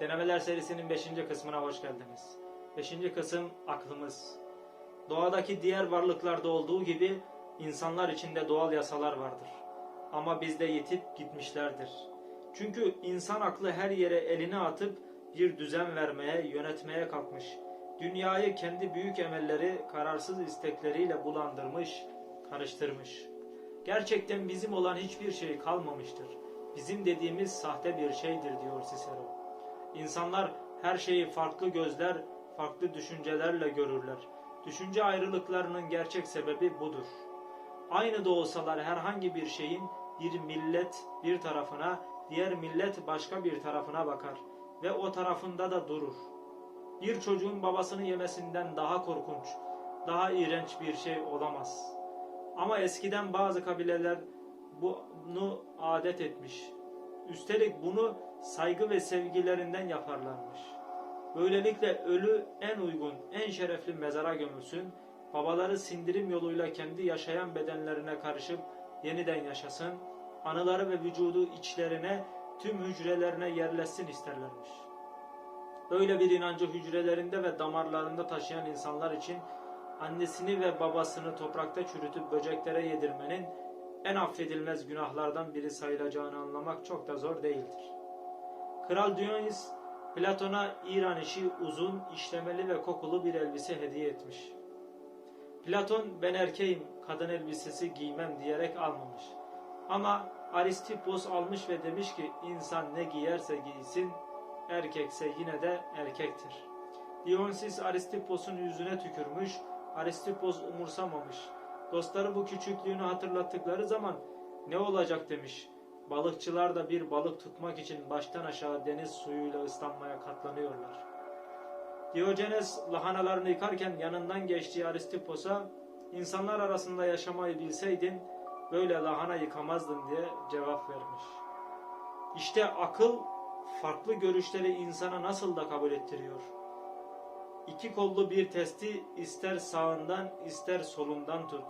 Denemeler serisinin 5. kısmına hoş geldiniz. 5. kısım aklımız. Doğadaki diğer varlıklarda olduğu gibi insanlar içinde doğal yasalar vardır. Ama bizde yitip gitmişlerdir. Çünkü insan aklı her yere elini atıp bir düzen vermeye, yönetmeye kalkmış. Dünyayı kendi büyük emelleri, kararsız istekleriyle bulandırmış, karıştırmış. Gerçekten bizim olan hiçbir şey kalmamıştır. Bizim dediğimiz sahte bir şeydir diyor Cicero. İnsanlar her şeyi farklı gözler, farklı düşüncelerle görürler. Düşünce ayrılıklarının gerçek sebebi budur. Aynı da olsalar herhangi bir şeyin bir millet bir tarafına, diğer millet başka bir tarafına bakar ve o tarafında da durur. Bir çocuğun babasını yemesinden daha korkunç, daha iğrenç bir şey olamaz. Ama eskiden bazı kabileler bunu adet etmiş. Üstelik bunu saygı ve sevgilerinden yaparlarmış. Böylelikle ölü en uygun, en şerefli mezara gömülsün, babaları sindirim yoluyla kendi yaşayan bedenlerine karışıp yeniden yaşasın, anıları ve vücudu içlerine, tüm hücrelerine yerleşsin isterlermiş. Böyle bir inancı hücrelerinde ve damarlarında taşıyan insanlar için annesini ve babasını toprakta çürütüp böceklere yedirmenin en affedilmez günahlardan biri sayılacağını anlamak çok da zor değildir. Kral Dionys, Platon'a İran işi uzun, işlemeli ve kokulu bir elbise hediye etmiş. Platon ben erkeğim, kadın elbisesi giymem diyerek almamış. Ama Aristippos almış ve demiş ki insan ne giyerse giysin, erkekse yine de erkektir. Dionysus Aristippos'un yüzüne tükürmüş, Aristippos umursamamış. Dostları bu küçüklüğünü hatırlattıkları zaman ne olacak demiş. Balıkçılar da bir balık tutmak için baştan aşağı deniz suyuyla ıslanmaya katlanıyorlar. Diogenes lahanalarını yıkarken yanından geçtiği Aristippos'a insanlar arasında yaşamayı bilseydin böyle lahana yıkamazdın diye cevap vermiş. İşte akıl farklı görüşleri insana nasıl da kabul ettiriyor. İki kollu bir testi ister sağından ister solundan tut.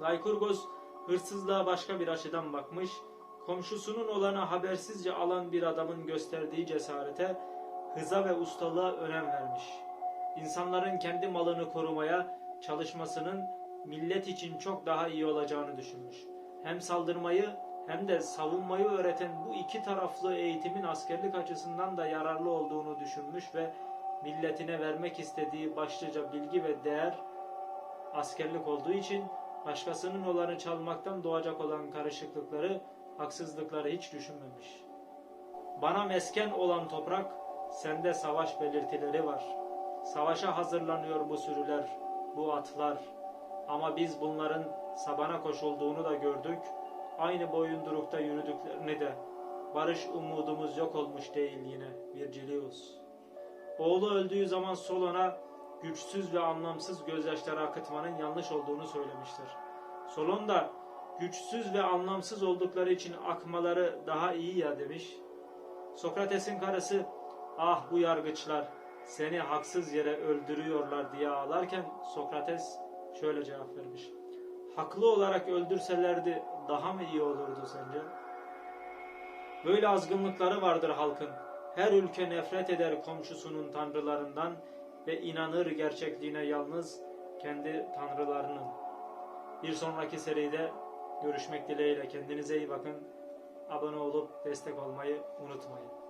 Lykurgos hırsızlığa başka bir açıdan bakmış, komşusunun olanı habersizce alan bir adamın gösterdiği cesarete, hıza ve ustalığa önem vermiş. İnsanların kendi malını korumaya çalışmasının millet için çok daha iyi olacağını düşünmüş. Hem saldırmayı hem de savunmayı öğreten bu iki taraflı eğitimin askerlik açısından da yararlı olduğunu düşünmüş ve milletine vermek istediği başlıca bilgi ve değer askerlik olduğu için başkasının olanı çalmaktan doğacak olan karışıklıkları, haksızlıkları hiç düşünmemiş. Bana mesken olan toprak, sende savaş belirtileri var. Savaşa hazırlanıyor bu sürüler, bu atlar. Ama biz bunların sabana koşulduğunu da gördük. Aynı boyundurukta yürüdüklerini de. Barış umudumuz yok olmuş değil yine Virgilius. Oğlu öldüğü zaman Solon'a güçsüz ve anlamsız gözyaşları akıtmanın yanlış olduğunu söylemiştir. Solon da güçsüz ve anlamsız oldukları için akmaları daha iyi ya demiş. Sokrates'in karısı ah bu yargıçlar seni haksız yere öldürüyorlar diye ağlarken Sokrates şöyle cevap vermiş. Haklı olarak öldürselerdi daha mı iyi olurdu sence? Böyle azgınlıkları vardır halkın. Her ülke nefret eder komşusunun tanrılarından ve inanır gerçekliğine yalnız kendi tanrılarının. Bir sonraki seride görüşmek dileğiyle kendinize iyi bakın. Abone olup destek olmayı unutmayın.